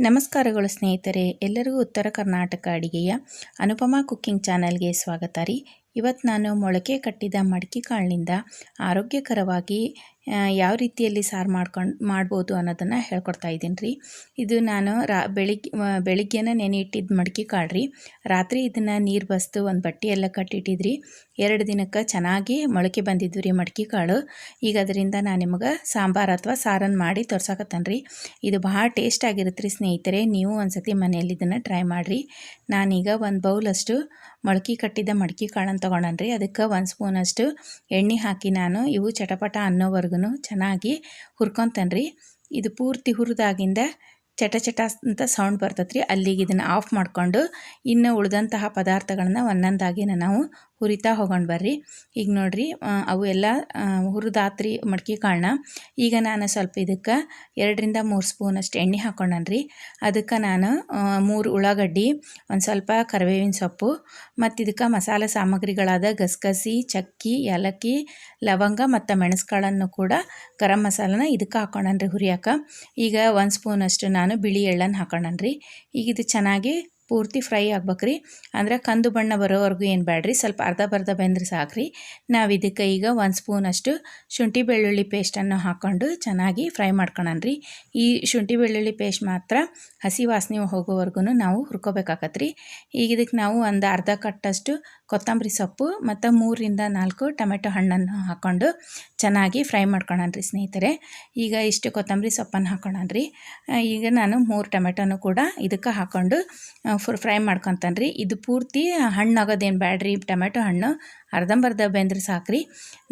ನಮಸ್ಕಾರಗಳು ಸ್ನೇಹಿತರೆ, ಎಲ್ಲರಿಗೂ ಉತ್ತರ ಕರ್ನಾಟಕ ಅಡಿಗೆಯ ಅನುಪಮಾ ಕುಕ್ಕಿಂಗ್ ಚಾನಲ್ಗೆ ಸ್ವಾಗತ ರೀ. ಇವತ್ತು ನಾನು ಮೊಳಕೆ ಕಟ್ಟಿದ ಮಡಿಕೆ ಕಾಳಿನಿಂದ ಆರೋಗ್ಯಕರವಾಗಿ ಯಾವ ರೀತಿಯಲ್ಲಿ ಸಾರು ಮಾಡ್ಕೊಂಡು ಮಾಡ್ಬೋದು ಅನ್ನೋದನ್ನು ಹೇಳ್ಕೊಡ್ತಾ ಇದ್ದೀನಿ ರೀ. ಇದು ನಾನು ರಾ ಬೆಳಿಗ್ಗೆ ಬೆಳಿಗ್ಗೆನ ನೆನೆ ಇಟ್ಟಿದ್ದ ಮಡಿಕೆ ಕಾಳು ರೀ. ರಾತ್ರಿ ಇದನ್ನು ನೀರು ಬಸ್ದು ಒಂದು ಬಟ್ಟೆಯೆಲ್ಲ ಕಟ್ಟಿಟ್ಟಿದ್ರಿ. ಎರಡು ದಿನಕ್ಕೆ ಚೆನ್ನಾಗಿ ಮೊಳಕೆ ಬಂದಿದ್ದು ರೀ ಮಡಿಕೆ ಕಾಳು. ಈಗ ಅದರಿಂದ ನಾನು ನಿಮಗೆ ಸಾಂಬಾರು ಅಥವಾ ಸಾರನ್ನು ಮಾಡಿ ತೋರ್ಸಕತ್ತೇನೆ ರೀ. ಇದು ಭಾಳ ಟೇಸ್ಟ್ ಆಗಿರುತ್ತೆ ರೀ ಸ್ನೇಹಿತರೆ. ನೀವು ಒಂದ್ಸತಿ ಮನೆಯಲ್ಲಿ ಇದನ್ನು ಟ್ರೈ ಮಾಡಿರಿ. ನಾನೀಗ ಒಂದು ಬೌಲಷ್ಟು ಮೊಳಕೆ ಕಟ್ಟಿದ ಮಡಿಕೆ ಕಾಳನ್ನು ತೊಗೊಂಡನ್ರಿ ಅದಕ್ಕೆ ಒಂದು ಸ್ಪೂನಷ್ಟು ಎಣ್ಣೆ ಹಾಕಿ ನಾನು ಇವು ಚಟಪಟ ಅನ್ನೋವರೆಗೂ ಚೆನ್ನಾಗಿ ಹುರ್ಕೊತಾನೆ ರೀ ಇದು ಪೂರ್ತಿ ಹುರಿದಾಗಿಂದ ಚಟ ಚಟ ಅಂತ ಸೌಂಡ್ ಬರ್ತೈತೆ ಅಲ್ಲಿಗೆ ಇದನ್ನು ಆಫ್ ಮಾಡಿಕೊಂಡು ಇನ್ನು ಉಳಿದಂತಹ ಪದಾರ್ಥಗಳನ್ನ ಒಂದೊಂದಾಗಿ ನಾವು ಹುರಿತಾ ಹೋಗೊಂಡು ಬರ್ರಿ. ಈಗ ನೋಡಿರಿ ಅವು ಎಲ್ಲ ಹುರಿದಾತ್ರಿ ಮಡ್ಕೆ ಕಾಳನ್ನ ಈಗ ನಾನು ಸ್ವಲ್ಪ ಇದಕ್ಕೆ ಎರಡರಿಂದ ಮೂರು ಸ್ಪೂನಷ್ಟು ಎಣ್ಣೆ ಹಾಕೊಂಡನ್ರಿ. ಅದಕ್ಕೆ ನಾನು ಮೂರು ಉಳ್ಳಾಗಡ್ಡಿ, ಒಂದು ಸ್ವಲ್ಪ ಕರಿಬೇವಿನ ಸೊಪ್ಪು, ಮತ್ತು ಇದಕ್ಕೆ ಮಸಾಲೆ ಸಾಮಗ್ರಿಗಳಾದ ಗಸಗಸಿ, ಚಕ್ಕಿ, ಏಲಕ್ಕಿ, ಲವಂಗ ಮತ್ತು ಮೆಣಸುಕಾಳನ್ನು ಕೂಡ ಗರಂ ಮಸಾಲನ ಇದಕ್ಕೆ ಹಾಕೊಂಡನ್ರಿ ಹುರಿಯಾಕ. ಈಗ ಒಂದು ಸ್ಪೂನಷ್ಟು ನಾನು ಬಿಳಿ ಎಳ್ಳನ್ನು ಹಾಕೊಂಡನ್ರಿ. ಈಗ ಇದು ಚೆನ್ನಾಗಿ ಪೂರ್ತಿ ಫ್ರೈ ಆಗ್ಬೇಕ್ರಿ. ಅಂದ್ರೆ ಕಂದು ಬಣ್ಣ ಬರೋವರೆಗೂ ಏನು ಬೇಡ್ರಿ ಸ್ವಲ್ಪ ಅರ್ಧ ಬರ್ಧ ಬೆಂದ್ರೆ ಸಾಕ್ರಿ. ನಾವು ಇದಕ್ಕೆ ಈಗ ಒಂದು ಸ್ಪೂನಷ್ಟು ಶುಂಠಿ ಬೆಳ್ಳುಳ್ಳಿ ಪೇಸ್ಟನ್ನು ಹಾಕ್ಕೊಂಡು ಚೆನ್ನಾಗಿ ಫ್ರೈ ಮಾಡ್ಕೊಳನ್ರಿ. ಈ ಶುಂಠಿ ಬೆಳ್ಳುಳ್ಳಿ ಪೇಸ್ಟ್ ಮಾತ್ರ ಹಸಿ ವಾಸನೆ ಹೋಗೋವರೆಗೂ ನಾವು ಹುರ್ಕೋಬೇಕಾಗತ್ತೆ ರೀ ಈಗ ಇದಕ್ಕೆ ನಾವು ಒಂದು ಅರ್ಧ ಕಟ್ಟಷ್ಟು ಕೊತ್ತಂಬರಿ ಸೊಪ್ಪು ಮತ್ತು ಮೂರರಿಂದ ನಾಲ್ಕು ಟೊಮೆಟೊ ಹಣ್ಣನ್ನು ಹಾಕ್ಕೊಂಡು ಚೆನ್ನಾಗಿ ಫ್ರೈ ಮಾಡ್ಕೊಳನ್ರಿ ಸ್ನೇಹಿತರೆ. ಈಗ ಇಷ್ಟು ಕೊತ್ತಂಬರಿ ಸೊಪ್ಪನ್ನು ಹಾಕ್ಕೊಳನ್ರಿ ಈಗ ನಾನು ಮೂರು ಟೊಮೆಟೊನು ಕೂಡ ಇದಕ್ಕೆ ಹಾಕ್ಕೊಂಡು ಫ್ರೈ ಮಾಡ್ಕೊತಾನೆ ಇದು ಪೂರ್ತಿ ಹಣ್ಣಾಗೋದೇನು ಬ್ಯಾಡ್ರಿ ಟೊಮೆಟೊ ಹಣ್ಣು. ಅರ್ಧಂಬರ್ಧ ಬೆಂದ್ರೆ ಸಾಕ್ರಿ.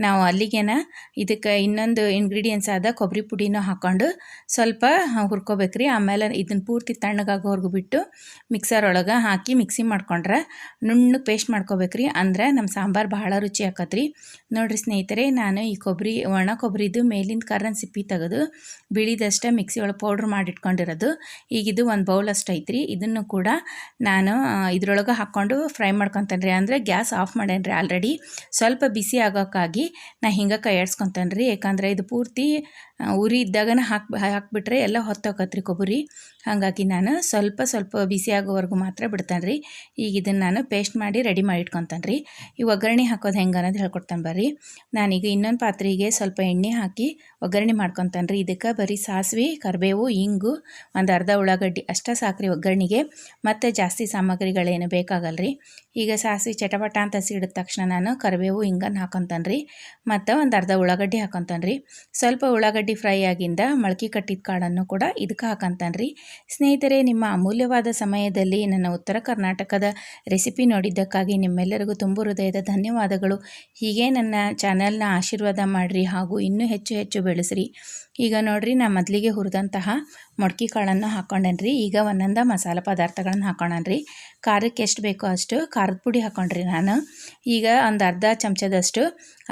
ನಾವು ಅಲ್ಲಿಗೇನ ಇದಕ್ಕೆ ಇನ್ನೊಂದು ಇಂಗ್ರೀಡಿಯೆಂಟ್ಸ್ ಆದ ಕೊಬ್ಬರಿ ಪುಡಿನೂ ಹಾಕ್ಕೊಂಡು ಸ್ವಲ್ಪ ಹುರ್ಕೋಬೇಕ್ರಿ. ಆಮೇಲೆ ಇದನ್ನು ಪೂರ್ತಿ ತಣ್ಣಗಾಗೋವರೆಗೂ ಬಿಟ್ಟು ಮಿಕ್ಸರ್ ಒಳಗೆ ಹಾಕಿ ಮಿಕ್ಸಿ ಮಾಡ್ಕೊಂಡ್ರೆ ನುಣ್ಣಗೆ ಪೇಸ್ಟ್ ಮಾಡ್ಕೋಬೇಕ್ರಿ. ಅಂದ್ರೆ ನಮ್ಮ ಸಾಂಬಾರು ಬಹಳ ರುಚಿ ಹಾಕತ್ರಿ ನೋಡಿರಿ ಸ್ನೇಹಿತರೆ, ನಾನು ಈ ಕೊಬ್ಬರಿ ಒಣ ಕೊಬ್ಬರಿದು ಮೇಲಿಂದ ಕರ್ರನ್ ಸಿಪ್ಪಿ ತೆಗೆದು ಬಿಳಿದಷ್ಟೇ ಮಿಕ್ಸಿ ಒಳಗೆ ಪೌಡ್ರ್ ಮಾಡಿಟ್ಕೊಂಡಿರೋದು. ಈಗ ಇದು ಒಂದು ಬೌಲ್ ಅಷ್ಟು ಐತ್ರಿ. ಇದನ್ನು ಕೂಡ ನಾನು ಇದ್ರೊಳಗೆ ಹಾಕ್ಕೊಂಡು ಫ್ರೈ ಮಾಡ್ಕೊತೇನೆ ರೀ ಅಂದರೆ ಗ್ಯಾಸ್ ಆಫ್ ಮಾಡೇನಿ ರೀ ಆಲ್ರೆಡಿ ಸ್ವಲ್ಪ ಬಿಸಿ ಆಗೋಕ್ಕಾಗಿ ನಾ ಹಿಂಗೆ ಕೈ ರೀ ಯಾಕಂದರೆ ಇದು ಪೂರ್ತಿ ಉರಿ ಇದ್ದಾಗನ ಹಾಕಿ, ಹಾಕಿಬಿಟ್ರೆ ಎಲ್ಲ ಹೊತ್ತೋಕತ್ರಿ ಕೊಬ್ಬರಿ. ಹಾಗಾಗಿ ನಾನು ಸ್ವಲ್ಪ ಸ್ವಲ್ಪ ಬಿಸಿ ಆಗೋವರೆಗೂ ಮಾತ್ರ ಬಿಡ್ತೇನೆ ರೀ ಈಗ ಇದನ್ನು ನಾನು ಪೇಸ್ಟ್ ಮಾಡಿ ರೆಡಿ ಮಾಡಿ ಇಟ್ಕೊತೇನೆ ರೀ ಈ ಒಗ್ಗರಣೆ ಹಾಕೋದು ಹೆಂಗೆ ಅನ್ನೋದು ಹೇಳ್ಕೊಡ್ತೇನೆ ಬರ್ರಿ. ನಾನೀಗ ಇನ್ನೊಂದು ಪಾತ್ರೆಗೆ ಸ್ವಲ್ಪ ಎಣ್ಣೆ ಹಾಕಿ ಒಗ್ಗರಣೆ ಮಾಡ್ಕೊತೇನೆ ರೀ ಇದಕ್ಕೆ ಬರೀ ಸಾಸಿವೆ, ಕರಿಬೇವು, ಇಂಗು, ಒಂದು ಅರ್ಧ ಉಳ್ಳಾಗಡ್ಡಿ, ಅಷ್ಟೇ ಸಾಕ್ರಿ ಒಗ್ಗರಣೆಗೆ. ಮತ್ತು ಜಾಸ್ತಿ ಸಾಮಗ್ರಿಗಳೇನು ಬೇಕಾಗಲ್ಲ ರೀ ಈಗ ಸಾಸಿವೆ ಚಟಪಟ ಅಂತ ಸಿಡಿದ ತಕ್ಷಣ ನಾನು ಕರಿಬೇವು ಹಿಂಗನ್ನು ಹಾಕೊತಾನೆ ರೀ ಮತ್ತು ಒಂದು ಅರ್ಧ ಉಳ್ಳಾಗಡ್ಡಿ ಹಾಕೊತಾನೆ ಸ್ವಲ್ಪ ಉಳ್ಳಾಗಡ್ಡಿ ಫ್ರೈ ಆಗಿಂದ ಮೊಳಕೆ ಕಟ್ಟಿದ ಕಾಳನ್ನು ಕೂಡ ಇದಕ್ಕೆ ಹಾಕೊಂತಾನೆ ಸ್ನೇಹಿತರೆ, ನಿಮ್ಮ ಅಮೂಲ್ಯವಾದ ಸಮಯದಲ್ಲಿ ನನ್ನ ಉತ್ತರ ಕರ್ನಾಟಕದ ರೆಸಿಪಿ ನೋಡಿದ್ದಕ್ಕಾಗಿ ನಿಮ್ಮೆಲ್ಲರಿಗೂ ತುಂಬ ಹೃದಯದ ಧನ್ಯವಾದಗಳು. ಹೀಗೆ ನನ್ನ ಚಾನೆಲ್ನ ಆಶೀರ್ವಾದ ಮಾಡಿರಿ ಹಾಗೂ ಇನ್ನೂ ಹೆಚ್ಚು ಹೆಚ್ಚು ಬೆಳೆಸ್ರಿ. ಈಗ ನೋಡಿರಿ, ನಾ ಮೊದಲಿಗೆ ಹುರಿದಂತಹ ಮೊಡ್ಕೆ ಕಾಳನ್ನು ಹಾಕ್ಕೊಂಡೇನ್ರಿ ಈಗ ಒಂದೊಂದ ಮಸಾಲೆ ಪದಾರ್ಥಗಳನ್ನು ಹಾಕ್ಕೊಂಡೇನ್ರಿ ಖಾರಕ್ಕೆ ಎಷ್ಟು ಬೇಕೋ ಅಷ್ಟು ಖಾರದ ಪುಡಿ ಹಾಕೊಂಡ್ರಿ ನಾನು. ಈಗ ಒಂದು ಅರ್ಧ ಚಮಚದಷ್ಟು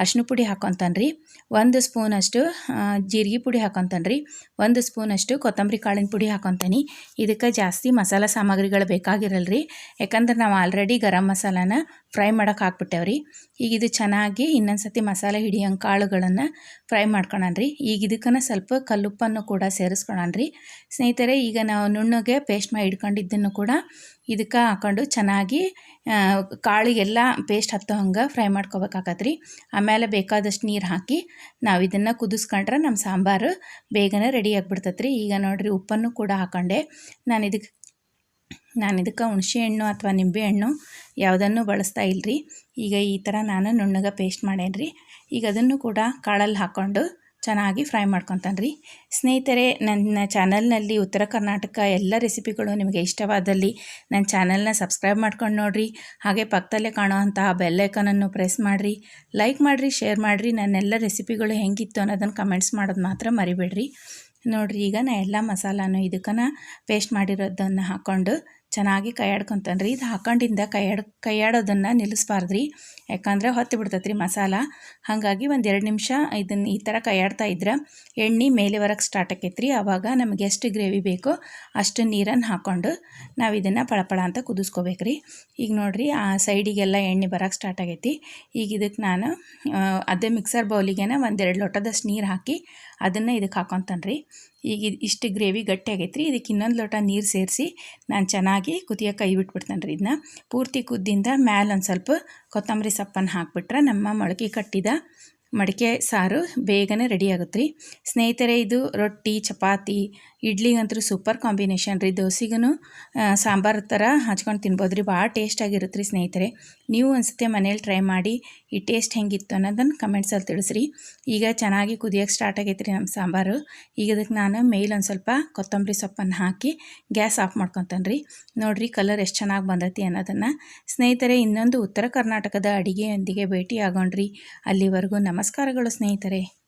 ಅರ್ಶಿನ ಪುಡಿ ಹಾಕೊತಾನ್ರಿ. ಒಂದು ಸ್ಪೂನಷ್ಟು ಜೀರಿಗೆ ಪುಡಿ ಹಾಕೊತಾನ್ರಿ. ಒಂದು ಸ್ಪೂನಷ್ಟು ಕೊತ್ತಂಬರಿ ಕಾಳಿನ ಪುಡಿ ಹಾಕೊತಾನೆ. ಇದಕ್ಕೆ ಜಾಸ್ತಿ ಮಸಾಲ ಸಾಮಗ್ರಿಗಳು ಬೇಕಾಗಿರಲ್ರಿ. ಯಾಕಂದ್ರೆ ನಾವು ಆಲ್ರೆಡಿ ಗರಂ ಮಸಾಲಾನ ಫ್ರೈ ಮಾಡೋಕೆ ಹಾಕ್ಬಿಟ್ಟೇವ್ರಿ. ಈಗ ಇದು ಚೆನ್ನಾಗಿ ಇನ್ನೊಂದು ಸತಿ ಮಸಾಲೆ ಹಿಡಿಯಂಗೆ ಕಾಳುಗಳನ್ನು ಫ್ರೈ ಮಾಡ್ಕೊಳನ್ರಿ. ಈಗ ಇದಕ್ಕನ ಸ್ವಲ್ಪ ಕಲ್ಲುಪ್ಪನ್ನು ಕೂಡ ಸೇರಿಸ್ಕೊಳನ್ರಿ. ಸ್ನೇಹಿತರೆ, ಈಗ ನಾವು ನುಣ್ಣಗೆ ಪೇಸ್ಟ್ ಮಾಡಿ ಇಟ್ಕೊಂಡಿದ್ದನ್ನು ಕೂಡ ಇದಕ್ಕೆ ಹಾಕೊಂಡು ಚೆನ್ನಾಗಿ ಕಾಳಿಗೆಲ್ಲ ಪೇಸ್ಟ್ ಹತ್ತೋ ಹಂಗೆ ಫ್ರೈ ಮಾಡ್ಕೋಬೇಕಾಗತ್ತೆ ರೀ ಆಮೇಲೆ ಬೇಕಾದಷ್ಟು ನೀರು ಹಾಕಿ ನಾವು ಇದನ್ನು ಕುದಿಸ್ಕೊಂಡ್ರೆ ನಮ್ಮ ಸಾಂಬಾರು ಬೇಗನೆ ರೆಡಿ ಆಗಿಬಿಡ್ತೈತೆ ರೀ ಈಗ ನೋಡಿರಿ ಉಪ್ಪನ್ನು ಕೂಡ ಹಾಕೊಂಡೆ. ನಾನು ಇದಕ್ಕೆ ನಾನು ಇದಕ್ಕೆ ಹುಣಸೆ ಹಣ್ಣು ಅಥವಾ ನಿಂಬೆ ಹಣ್ಣು ಯಾವುದನ್ನು ಬಳಸ್ತಾ ಇಲ್ಲರಿ ಈಗ ಈ ಥರ ನಾನು ನುಣ್ಣಗೆ ಪೇಸ್ಟ್ ಮಾಡೇನಿ ರೀ ಈಗ ಅದನ್ನು ಕೂಡ ಕಾಳಲ್ಲಿ ಹಾಕ್ಕೊಂಡು ಚೆನ್ನಾಗಿ ಫ್ರೈ ಮಾಡ್ಕೊತಾನೆ ರೀ ಸ್ನೇಹಿತರೆ, ನನ್ನ ಚಾನಲ್ನಲ್ಲಿ ಉತ್ತರ ಕರ್ನಾಟಕ ಎಲ್ಲ ರೆಸಿಪಿಗಳು ನಿಮಗೆ ಇಷ್ಟವಾದಲ್ಲಿ ನನ್ನ ಚಾನಲ್ನ ಸಬ್ಸ್ಕ್ರೈಬ್ ಮಾಡ್ಕೊಂಡು ನೋಡಿರಿ. ಹಾಗೆ ಪಕ್ಕದಲ್ಲೇ ಕಾಣುವಂತಹ ಬೆಲ್ಲೈಕನನ್ನು ಪ್ರೆಸ್ ಮಾಡಿರಿ. ಲೈಕ್ ಮಾಡಿರಿ, ಶೇರ್ ಮಾಡಿರಿ. ನನ್ನೆಲ್ಲ ರೆಸಿಪಿಗಳು ಹೆಂಗಿತ್ತು ಅನ್ನೋದನ್ನು ಕಮೆಂಟ್ಸ್ ಮಾಡೋದು ಮಾತ್ರ ಮರಿಬೇಡ್ರಿ. ನೋಡಿರಿ, ಈಗ ನಾ ಎಲ್ಲ ಮಸಾಲಾನು ಇದಕ್ಕನ ಪೇಸ್ಟ್ ಮಾಡಿರೋದನ್ನು ಹಾಕ್ಕೊಂಡು ಚೆನ್ನಾಗಿ ಕೈಯಾಡ್ಕೊತಾನೆ ರೀ ಇದು ಹಾಕೊಂಡಿಂದ ಕೈಯಾಡ್, ಕೈಯಾಡೋದನ್ನು ನಿಲ್ಲಿಸ್ಬಾರ್ದು ರೀ ಯಾಕಂದ್ರೆ ಹೊತ್ತು ಬಿಡ್ತೈತೆ ರೀ ಮಸಾಲ. ಹಾಗಾಗಿ ಒಂದು ಎರಡು ನಿಮಿಷ ಇದನ್ನು ಈ ಥರ ಕೈಯಾಡ್ತಾ ಇದ್ರೆ ಎಣ್ಣೆ ಮೇಲೆ ಬರೋಕ್ಕೆ ಸ್ಟಾರ್ಟ್ ಆಕೈತೆ ರೀ ಆವಾಗ ನಮಗೆ ಎಷ್ಟು ಗ್ರೇವಿ ಬೇಕೋ ಅಷ್ಟು ನೀರನ್ನು ಹಾಕ್ಕೊಂಡು ನಾವು ಇದನ್ನು ಪಳಪಳ ಅಂತ ಕುದಿಸ್ಕೋಬೇಕು ರೀ ಈಗ ನೋಡಿರಿ, ಆ ಸೈಡಿಗೆಲ್ಲ ಎಣ್ಣೆ ಬರೋಕ್ಕೆ ಸ್ಟಾರ್ಟ್ ಆಗೈತಿ. ಈಗ ಇದಕ್ಕೆ ನಾನು ಅದೇ ಮಿಕ್ಸರ್ ಬೌಲಿಗೆನ ಒಂದೆರಡು ಲೋಟದಷ್ಟು ನೀರು ಹಾಕಿ ಅದನ್ನು ಇದಕ್ಕೆ ಹಾಕೊತಾನೆ ರೀ ಈಗ ಇಷ್ಟು ಗ್ರೇವಿ ಗಟ್ಟಿ ಆಗೈತೆ ರೀ ಇದಕ್ಕೆ ಇನ್ನೊಂದು ಲೋಟ ನೀರು ಸೇರಿಸಿ ನಾನು ಚೆನ್ನಾಗಿ ಕುದಿಯೋಕೆ ಕೈ ಬಿಟ್ಬಿಡ್ತೇನೆ ರೀ ಇದನ್ನ ಪೂರ್ತಿ ಕುದ್ದಿಂದ ಮ್ಯಾಲೆ ಒಂದು ಸ್ವಲ್ಪ ಕೊತ್ತಂಬರಿ ಸೊಪ್ಪನ್ನು ಹಾಕ್ಬಿಟ್ರೆ ನಮ್ಮ ಮೊಳಕೆ ಕಟ್ಟಿದ ಮಡಿಕೆ ಸಾರು ಬೇಗನೆ ರೆಡಿ ಆಗುತ್ತೆ ರೀ. ಸ್ನೇಹಿತರೆ, ಇದು ರೊಟ್ಟಿ, ಚಪಾತಿ ಇಡ್ಲಿಗಂತೂ ಸೂಪರ್ ಕಾಂಬಿನೇಷನ್ ರೀ. ದೋಸೆಗೂ ಸಾಂಬಾರು ಥರ ಹಚ್ಕೊಂಡು ತಿನ್ಬೋದು ರೀ. ಭಾಳ ಟೇಸ್ಟಾಗಿರುತ್ತೆ ರೀ ಸ್ನೇಹಿತರೆ. ನೀವು ಅನಿಸುತ್ತೆ ಮನೇಲಿ ಟ್ರೈ ಮಾಡಿ ಈ ಟೇಸ್ಟ್ ಹೆಂಗಿತ್ತು ಅನ್ನೋದನ್ನು ಕಮೆಂಟ್ಸಲ್ಲಿ ತಿಳಿಸ್ರಿ. ಈಗ ಚೆನ್ನಾಗಿ ಕುದಿಯೋಕೆ ಸ್ಟಾರ್ಟ್ ಆಗೈತೆ ರೀ ನಮ್ಮ ಸಾಂಬಾರು. ಈಗ ಅದಕ್ಕೆ ನಾನು ಮೇಲ್ ಒಂದು ಸ್ವಲ್ಪ ಕೊತ್ತಂಬರಿ ಸೊಪ್ಪನ್ನು ಹಾಕಿ ಗ್ಯಾಸ್ ಆಫ್ ಮಾಡ್ಕೊತಾನೆ ರೀ. ನೋಡಿರಿ ಕಲರ್ ಎಷ್ಟು ಚೆನ್ನಾಗಿ ಬಂದೈತಿ ಅನ್ನೋದನ್ನು. ಸ್ನೇಹಿತರೆ, ಇನ್ನೊಂದು ಉತ್ತರ ಕರ್ನಾಟಕದ ಅಡಿಗೆಯೊಂದಿಗೆ ಭೇಟಿ ಆಗೋಣ್ರಿ ಅಲ್ಲಿವರೆಗೂ ನಮಸ್ಕಾರಗಳು ಸ್ನೇಹಿತರೆ.